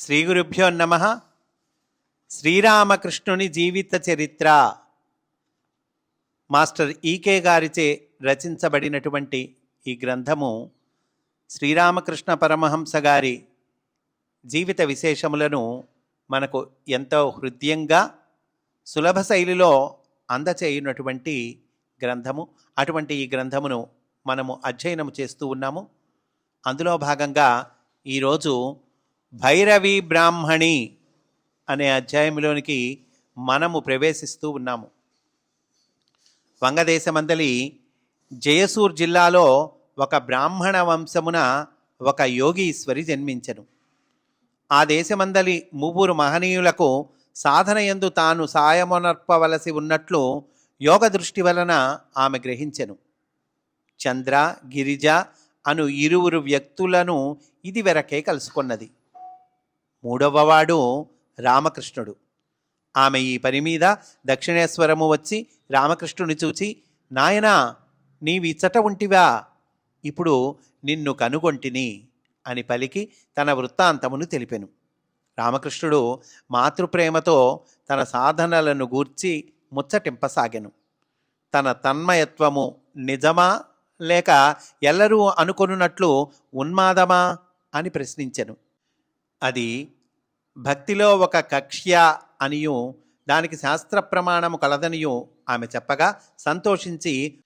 శ్రీ గురుభ్యో నమ. శ్రీరామకృష్ణుని జీవిత చరిత్ర. మాస్టర్ ఈకే గారిచే రచించబడినటువంటి ఈ గ్రంథము శ్రీరామకృష్ణ పరమహంస గారి జీవిత విశేషములను మనకు ఎంతో హృదయంగా సులభ శైలిలో అందచేయునటువంటి గ్రంథము. అటువంటి ఈ గ్రంథమును మనము అధ్యయనం చేస్తూ ఉన్నాము. అందులో భాగంగా ఈరోజు భైరవి బ్రాహ్మణి అనే అధ్యాయంలోనికి మనము ప్రవేశిస్తూ ఉన్నాము. వంగదేశమందలి జయసూర్ జిల్లాలో ఒక బ్రాహ్మణ వంశమున ఒక యోగీశ్వరి జన్మించెను. ఆ దేశమందలి ముగ్గురు మహనీయులకు సాధనయందు తాను సాయమునర్పవలసి ఉన్నట్లు యోగ దృష్టి వలన ఆమె గ్రహించెను. చంద్ర గిరిజ అను ఇరువురు వ్యక్తులను ఇది వెరకే కలుసుకున్నది. మూడవవాడు రామకృష్ణుడు. ఆమె ఈ పని మీద దక్షిణేశ్వరము వచ్చి రామకృష్ణుని చూచి నాయనా నీవిచ్చట ఉంటివా? ఇప్పుడు నిన్ను కనుగొంటిని అని పలికి తన వృత్తాంతమును తెలిపెను. రామకృష్ణుడు మాతృప్రేమతో తన సాధనలను గూర్చి ముచ్చటింపసాగెను. తన తన్మయత్వము నిజమా లేక ఎల్లరూ అనుకొనున్నట్లు ఉన్మాదమా అని ప్రశ్నించెను. అది భక్తిలో ఒక కక్ష్య అనియు దానికి శాస్త్ర ప్రమాణము కలదనియు ఆమె చెప్పగా సంతోషించి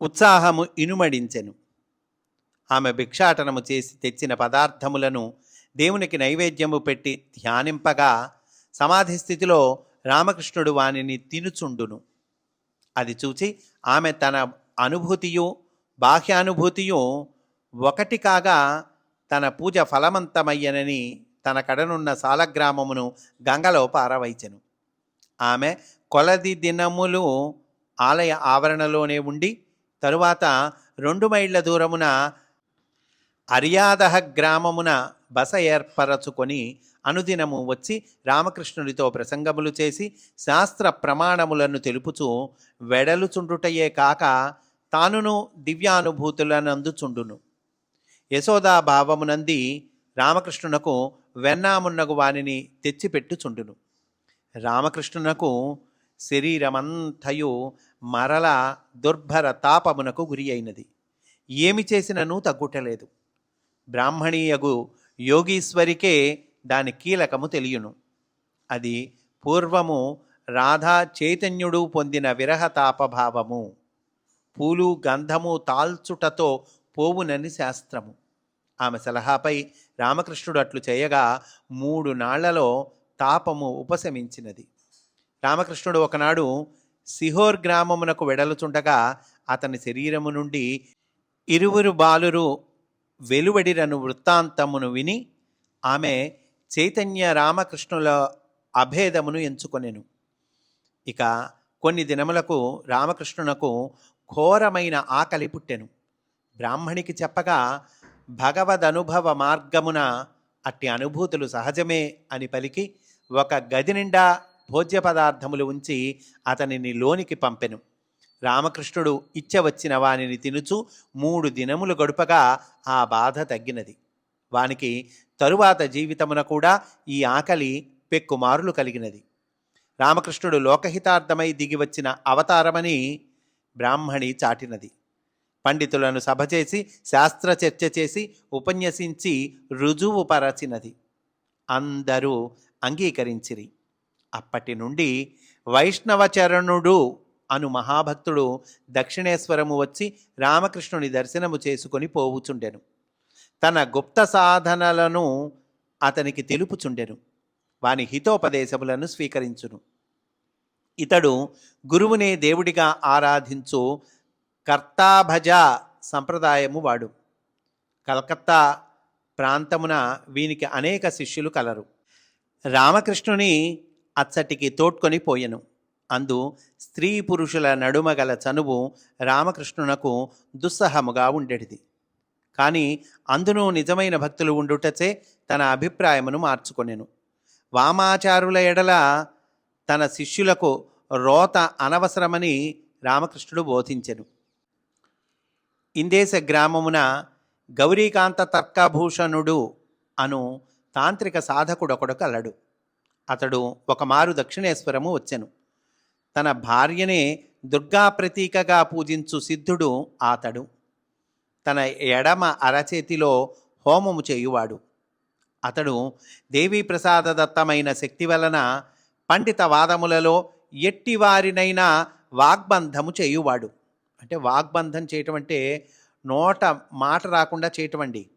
ఉత్సాహము ఇనుమడించెను. ఆమె భిక్షాటనము చేసి తెచ్చిన పదార్థములను దేవునికి నైవేద్యము పెట్టి ధ్యానింపగా సమాధి స్థితిలో రామకృష్ణుడు వానిని తినుచుండును. అది చూచి ఆమె తన అనుభూతియు బాహ్యానుభూతియు ఒకటి కాగా తన పూజ ఫలవంతమయ్యనని తన కడనున్న సాలగ్రామమును గంగలో పారవైచెను ఆమె కొలది దినములు ఆలయ ఆవరణలోనే ఉండి తరువాత రెండు మైళ్ళ దూరమున అర్యాదహ గ్రామమున బస ఏర్పరచుకొని అనుదినము వచ్చి రామకృష్ణుడితో ప్రసంగములు చేసి శాస్త్ర ప్రమాణములను తెలుపుచూ వెడలుచుండుటయే కాక తానును దివ్యానుభూతులను అందుచుండును యశోదా రామకృష్ణునకు వెన్నామున్నగు వానిని తెచ్చిపెట్టుచుండును. రామకృష్ణునకు శరీరమంతయు మరల దుర్భర తాపమునకు గురి అయినది ఏమి చేసినను తగ్గుటలేదు. బ్రాహ్మణీయగు యోగీశ్వరికే దాని కీలకము తెలియను. అది పూర్వము రాధా చైతన్యుడు పొందిన విరహతాపభావము. పూలు గంధము తాల్చుటతో పోవునని శాస్త్రము. ఆమె సలహాపై రామకృష్ణుడు అట్లు చేయగా మూడు నాళ్ళలో తాపము ఉపశమించినది. రామకృష్ణుడు ఒకనాడు సిహోర్ గ్రామమునకు వెడలుచుండగా అతని శరీరము నుండి ఇరువురు బాలురు వెలువడిరను వృత్తాంతమును విని ఆమె చైతన్య రామకృష్ణుల అభేదమును ఎంచుకొనెను. ఇక కొన్ని దినములకు రామకృష్ణునకు ఘోరమైన ఆకలి పుట్టెను. బ్రాహ్మణికి చెప్పగా భగవదనుభవ మార్గమున అట్టి అనుభూతులు సహజమే అని పలికి ఒక గది నిండా భోజ్య పదార్థములు ఉంచి అతనిని లోనికి పంపెను. రామకృష్ణుడు ఇచ్చవచ్చిన వానిని తినుచు మూడు దినములు గడుపగా ఆ బాధ తగ్గినది. వానికి తరువాత జీవితమున కూడా ఈ ఆకలి పెక్కుమారులు కలిగినది. రామకృష్ణుడు లోకహితార్థమై దిగివచ్చిన అవతారమని బ్రాహ్మణి చాటినది. పండితులను సభ చేసి శాస్త్ర చర్చ చేసి ఉపన్యసించి రుజువు పరచినది. అందరూ అంగీకరించిరి. అప్పటి నుండి వైష్ణవచరణుడు అను మహాభక్తుడు దక్షిణేశ్వరము వచ్చి రామకృష్ణుని దర్శనము చేసుకొని పోవుచుండెను. తన గుప్త సాధనలను అతనికి తెలుపుచుండెను. వాని హితోపదేశములను స్వీకరించును. ఇతడు గురువునే దేవుడిగా ఆరాధించు కర్తాభజ సంప్రదాయము వాడు. కలకత్తా ప్రాంతమున వీనికి అనేక శిష్యులు కలరు. రామకృష్ణుని అచ్చటికి తోడ్కొని పోయెను. అందు స్త్రీ పురుషుల నడుమ గల చనువు రామకృష్ణునకు దుస్సహముగా ఉండేటిది. కానీ అందును నిజమైన భక్తులు ఉండుటచే తన అభిప్రాయమును మార్చుకొనెను. వామాచారుల ఎడల తన శిష్యులకు రోత అనవసరమని రామకృష్ణుడు బోధించెను. ఇందేశ గ్రామమున గౌరీకాంత తర్కభూషణుడు అను తాంత్రిక సాధకుడొకడు కలడు అతడు ఒక మారు దక్షిణేశ్వరము వచ్చెను. తన భార్యనే దుర్గా ప్రతీకగా పూజించు సిద్ధుడు అతడు తన ఎడమ అరచేతిలో హోమము చేయువాడు. అతడు దేవీ ప్రసాదదత్తమైన శక్తి వలన పండిత వాదములలో ఎట్టివారినైనా వాగ్బంధము చేయువాడు. అంటే వాగ్బంధం చేయటం అంటే నోట మాట రాకుండా చేయటం అండి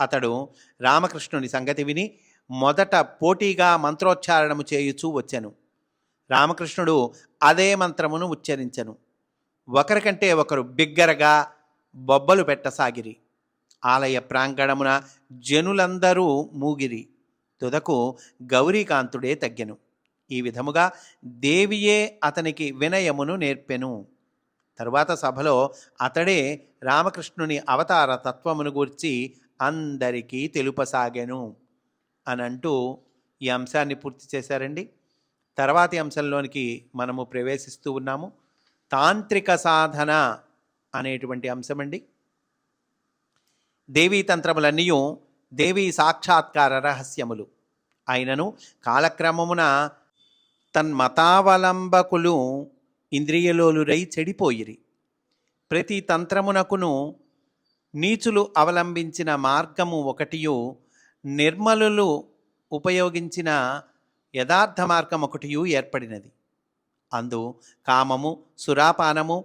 అతడు రామకృష్ణుని సంగతి విని మొదట పోటీగా మంత్రోచ్చారణము చేయుచూ వచ్చాను. రామకృష్ణుడు అదే మంత్రమును ఉచ్చరించెను. ఒకరికంటే ఒకరు బిగ్గరగా బొబ్బలు పెట్టసాగిరి. ఆలయ ప్రాంగణమున జనులందరూ మూగిరి. తుదకు గౌరీకాంతుడే తగ్గెను. ఈ విధముగా దేవియే అతనికి వినయమును నేర్పెను. తరువాత సభలో అతడే రామకృష్ణుని అవతార తత్వమును గూర్చి అందరికీ తెలుపసాగాను అని అంటూ ఈ అంశాన్ని పూర్తి చేశారండి. తర్వాతి అంశంలోనికి మనము ప్రవేశిస్తూ ఉన్నాము. తాంత్రిక సాధన అనేటువంటి అంశమండి. దేవీ తంత్రములన్నీ దేవీ సాక్షాత్కార రహస్యములు అయినను కాలక్రమమున తన్మతావలంబకులు ఇంద్రియలోలురై చెడిపోయిరి. ప్రతి తంత్రమునకును నీచులు అవలంబించిన మార్గము ఒకటియు నిర్మలులు ఉపయోగించిన యథార్థ మార్గం ఒకటియు ఏర్పడినది. అందు కామము సురాపానము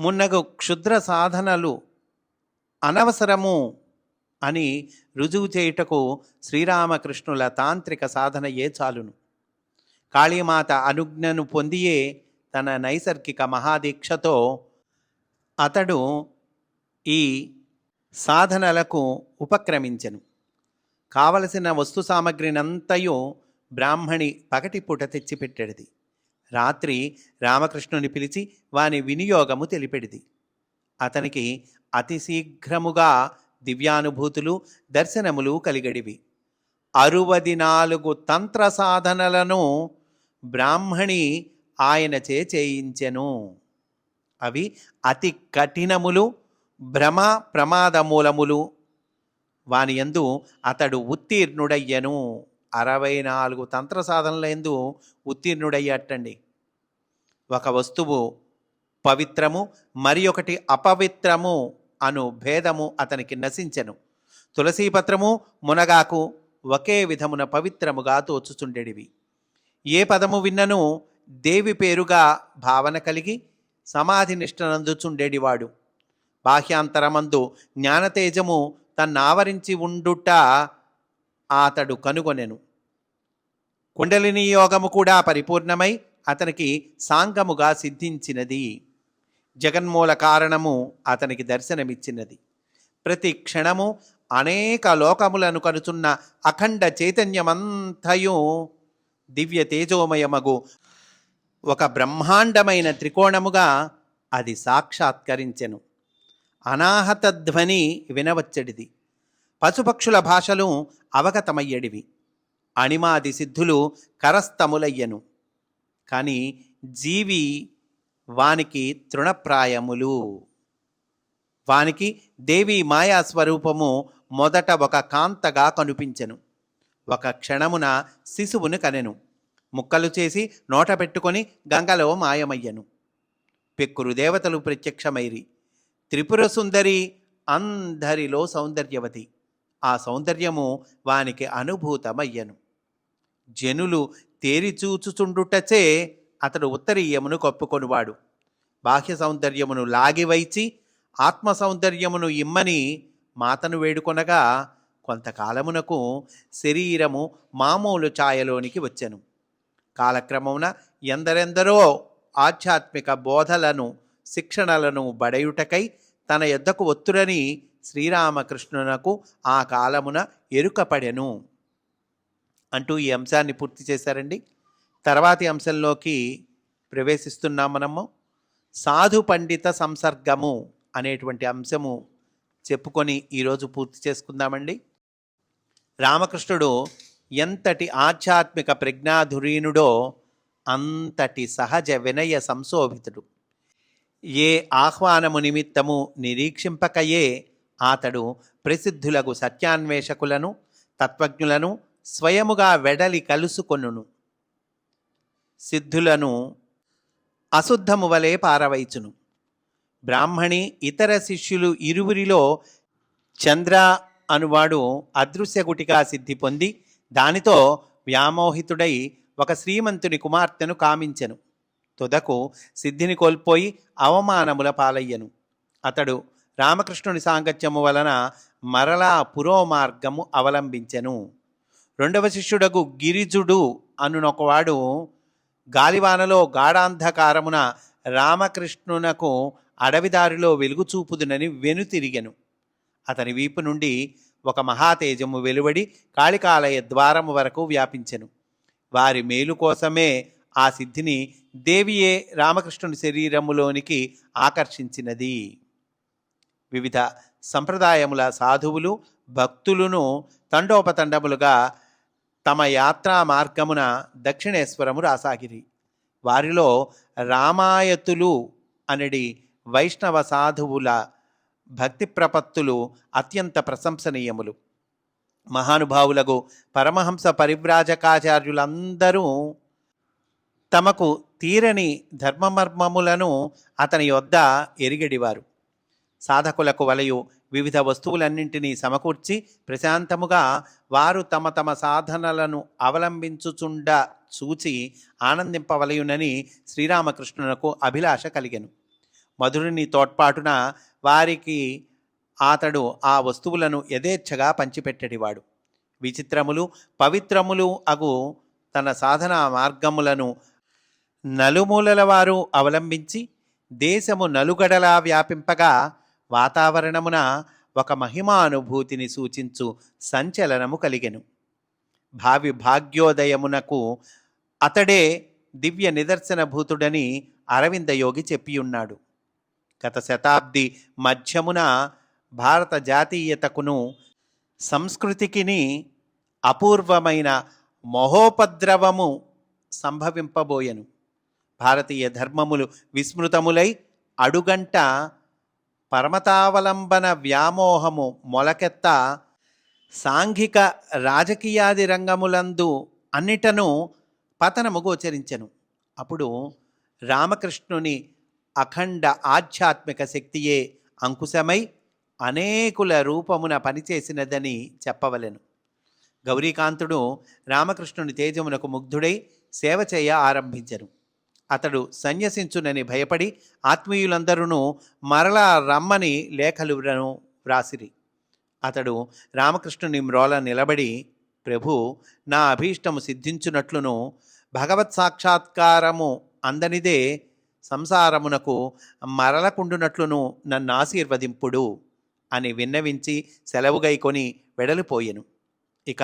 మున్నగు క్షుద్ర సాధనలు అనవసరము అని రుజువు చేయుటకు శ్రీరామకృష్ణుల తాంత్రిక సాధన ఏ చాలును? కాళీమాత అనుజ్ఞను పొందియే తన నైసర్గిక మహాదీక్షతో అతడు ఈ సాధనలకు ఉపక్రమించెను. కావలసిన వస్తు సామగ్రినంతయు బ్రాహ్మణి పగటిపూట తెచ్చిపెట్టెడిది. రాత్రి రామకృష్ణుని పిలిచి వాని వినియోగము తెలిపెడిది. అతనికి అతి శీఘ్రముగా దివ్యానుభూతులు దర్శనములు కలిగడివి. అరువది నాలుగు తంత్ర సాధనలను బ్రాహ్మణి ఆయనచే చేయించెను. అవి అతి కఠినములు భ్రమ ప్రమాదమూలములు. వాని యందు అతడు ఉత్తీర్ణుడయ్యను. అరవై నాలుగు తంత్ర సాధనల యందు ఉత్తీర్ణుడయ్యట్టండి. ఒక వస్తువు పవిత్రము మరి ఒకటి అపవిత్రము అను భేదము అతనికి నశించెను. తులసీపత్రము మునగాకు ఒకే విధమున పవిత్రముగా తోచుచుండెడివి. ఏ పదము విన్నను దేవి పేరుగా భావన కలిగి సమాధి నిష్టనందుచుండేడివాడు. బాహ్యాంతరమందు జ్ఞానతేజము తన్నావరించి ఉండుట అతడు కనుగొనెను. కుండలిని యోగము కూడా పరిపూర్ణమై అతనికి సాంగముగా సిద్ధించినది. జగన్మూల కారణము అతనికి దర్శనమిచ్చినది. ప్రతి క్షణము అనేక లోకములను కనుచున్న అఖండ చైతన్యమంతయు దివ్య తేజోమయమగు ఒక బ్రహ్మాండమైన త్రికోణముగా అది సాక్షాత్కరించెను. అనాహత ధ్వని వినవచ్చడిది. పశుపక్షుల భాషలు అవగతమయ్యడివి. అణిమాది సిద్ధులు కరస్తములయ్యను. కానీ జీవి వానికి తృణప్రాయములు. వానికి దేవి మాయా స్వరూపము మొదట ఒక కాంతగా కనిపించెను. ఒక క్షణమున శిశువును కనెను. ముక్కలు చేసి నోట పెట్టుకొని గంగలో మాయమయ్యను. పెక్కురు దేవతలు ప్రత్యక్షమైరి. త్రిపుర సుందరి అందరిలో సౌందర్యవతి. ఆ సౌందర్యము వానికి అనుభూతమయ్యను. జనులు తేరిచూచుచుండుటచే అతడు ఉత్తరీయమును కప్పుకొనివాడు. బాహ్య సౌందర్యమును లాగివైచి ఆత్మ సౌందర్యమును ఇమ్మని మాతను వేడుకొనగా కొంతకాలమునకు శరీరము మామూలు ఛాయలోనికి వచ్చెను. కాలక్రమమున ఎందరెందరో ఆధ్యాత్మిక బోధలను శిక్షణలను బడయుటకై తన యొద్దకు ఒత్తురని శ్రీరామకృష్ణునకు ఆ కాలమున ఎరుకపడెను. అంటూ ఈ అంశాన్ని పూర్తి చేశారండి. తర్వాతి అంశంలోకి ప్రవేశిస్తున్నాం మనము. సాధు పండిత సంసర్గము అనేటువంటి అంశము చెప్పుకొని ఈరోజు పూర్తి చేసుకుందామండి. రామకృష్ణుడు ఎంతటి ఆధ్యాత్మిక ప్రజ్ఞాధురీనుడో అంతటి సహజ వినయ సంశోభితుడు. ఏ ఆహ్వానము నిమిత్తము నిరీక్షింపకయే అతడు ప్రసిద్ధులకు సత్యాన్వేషకులను తత్వజ్ఞులను స్వయముగా వెడలి కలుసుకొనును. సిద్ధులను అశుద్ధము వలె పారవైచును. బ్రాహ్మణి ఇతర శిష్యులు ఇరువురిలో చంద్ర అనువాడు అదృశ్యగుటిగా సిద్ధి పొంది దానితో వ్యామోహితుడై ఒక శ్రీమంతుని కుమార్తెను కామించెను. తుదకు సిద్ధిని కోల్పోయి అవమానముల పాలయ్యను. అతడు రామకృష్ణుని సాంగత్యము వలన మరలా పురోమార్గము అవలంబించెను. రెండవ శిష్యుడకు గిరిజుడు అనునొకవాడు గాలివానలో గాఢాంధకారమున రామకృష్ణునకు అడవిదారిలో వెలుగు చూపుదునని వెనుతిరిగెను. అతని వీపు నుండి ఒక మహాతేజము వెలువడి కాళికాలయ ద్వారము వరకు వ్యాపించెను. వారి మేలు కోసమే ఆ సిద్ధిని దేవియే రామకృష్ణుని శరీరములోనికి ఆకర్షించినది. వివిధ సంప్రదాయముల సాధువులు భక్తులను తండోపతండములుగా తమ యాత్రా మార్గమున దక్షిణేశ్వరము రాసాగిరి. వారిలో రామాయతులు అనడి వైష్ణవ సాధువుల భక్తి ప్రపత్తులు అత్యంత ప్రశంసనీయములు. మహానుభావులకు పరమహంస పరివ్రాజకాచార్యులందరూ తమకు తీరని ధర్మమర్మములను అతని యొద్ద ఎరిగడివారు. సాధకులకు వలయు వివిధ వస్తువులన్నింటినీ సమకూర్చి ప్రశాంతముగా వారు తమ తమ సాధనలను అవలంబించుచుండ చూచి ఆనందింపవలయునని శ్రీరామకృష్ణునకు అభిలాష కలిగెను. మధురుని తోడ్పాటున వారికి అతడు ఆ వస్తువులను యథేచ్ఛగా పంచిపెట్టడివాడు విచిత్రములు పవిత్రములు అగు తన సాధన మార్గములను నలుమూలల వారు అవలంబించి దేశము నలుగడలా వ్యాపింపగా వాతావరణమున ఒక మహిమానుభూతిని సూచించు సంచలనము కలిగెను. భావి భాగ్యోదయమునకు అతడే దివ్య నిదర్శన భూతుడని అరవిందయోగి చెప్పియున్నాడు. గత శతాబ్ది మధ్యమున భారత జాతీయతకును సంస్కృతికిని అపూర్వమైన మహోపద్రవము సంభవింపబోయెను. భారతీయ ధర్మములు విస్మృతములై అడుగంట పరమతావలంబన వ్యామోహము మొలకెత్త సాంఘిక రాజకీయాది రంగములందు అన్నిటను పతనము గోచరించెను అప్పుడు రామకృష్ణుని అఖండ ఆధ్యాత్మిక శక్తియే అంకుశమై అనేకుల రూపమున పనిచేసినదని చెప్పవలెను. గౌరీకాంతుడు రామకృష్ణుని తేజమునకు ముగ్ధుడై సేవ చేయ ఆరంభించను. అతడు సన్యసించునని భయపడి ఆత్మీయులందరూ మరలా రమ్మని లేఖలును వ్రాసిరి. అతడు రామకృష్ణుని మ్రోల నిలబడి ప్రభు నా అభీష్టము సిద్ధించునట్లును. భగవత్ సాక్షాత్కారము అందనిదే సంసారమునకు మరలకుండునట్లును నన్ను ఆశీర్వదింపుడు అని విన్నవించి సెలవుగైకొని వెడలిపోయెను. ఇక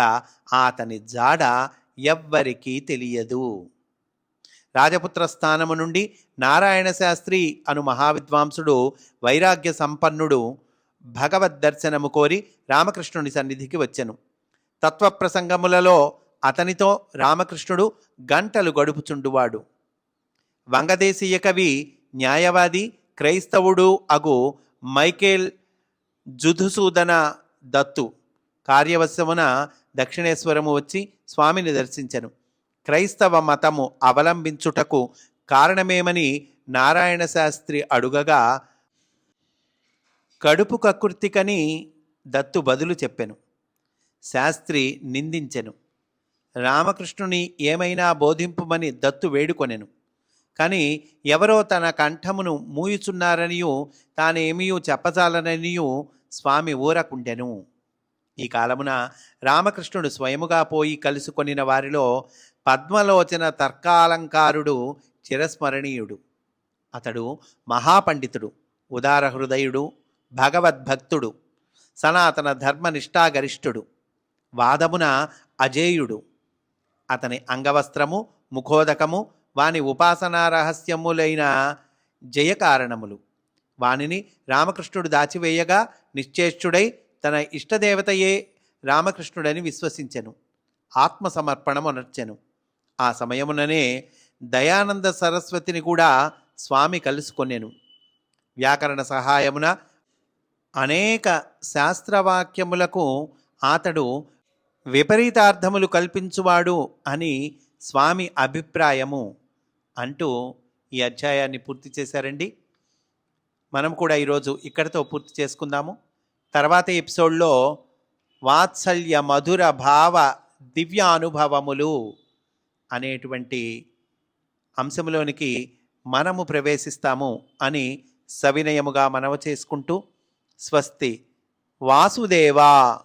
అతని జాడ ఎవ్వరికీ తెలియదు. రాజపుత్ర స్థానము నుండి నారాయణ శాస్త్రి అను మహావిద్వాంసుడు వైరాగ్య సంపన్నుడు భగవద్ దర్శనము కోరి రామకృష్ణుని సన్నిధికి వచ్చెను. తత్వప్రసంగములలో అతనితో రామకృష్ణుడు గంటలు గడుపుచుండువాడు. వంగదేశీయ కవి న్యాయవాది క్రైస్తవుడు అగు మైకేల్ జుధుసూదన దత్తు కార్యవశమున దక్షిణేశ్వరము వచ్చి స్వామిని దర్శించెను. క్రైస్తవ మతము అవలంబించుటకు కారణమేమని నారాయణ శాస్త్రి అడుగగా కడుపు కకృతికని దత్తు బదులు చెప్పెను. శాస్త్రి నిందించెను. రామకృష్ణుని ఏమైనా బోధింపుమని దత్తు వేడుకొనెను. కానీ ఎవరో తన కంఠమును మూయుచున్నారనియు తానేమియూ చెప్పజాలననియూ స్వామి ఊరకుండెను. ఈ కాలమున రామకృష్ణుడు స్వయముగా పోయి కలుసుకొనిన వారిలో పద్మలోచన తర్కాలంకారుడు చిరస్మరణీయుడు. అతడు మహాపండితుడు ఉదార హృదయుడు భగవద్భక్తుడు సనాతన ధర్మనిష్టాగరిష్ఠుడు వాదమున అజేయుడు. అతని అంగవస్త్రము ముఖోదకము వాని ఉపాసనా రహస్యములైన జయకారణములు. వానిని రామకృష్ణుడు దాచివేయగా నిశ్చేష్టుడై తన ఇష్టదేవతయే రామకృష్ణుడని విశ్వసించెను. ఆత్మసమర్పణమునర్చెను. ఆ సమయముననే దయానంద సరస్వతిని కూడా స్వామి కలుసుకొనెను. వ్యాకరణ సహాయమున అనేక శాస్త్రవాక్యములకు అతడు విపరీతార్థములు కల్పించువాడు అని స్వామి అభిప్రాయము. అంటూ ఈ అధ్యాయాన్ని పూర్తి చేశారండి. మనం కూడా ఈరోజు ఇక్కడితో పూర్తి చేసుకుందాము. తర్వాత ఎపిసోడ్లో వాత్సల్య మధుర భావ దివ్య అనుభవములు అనేటువంటి అంశంలోనికి మనము ప్రవేశిస్తాము అని సవినయముగా మనవ చేసుకుంటూ స్వస్తి వాసుదేవా.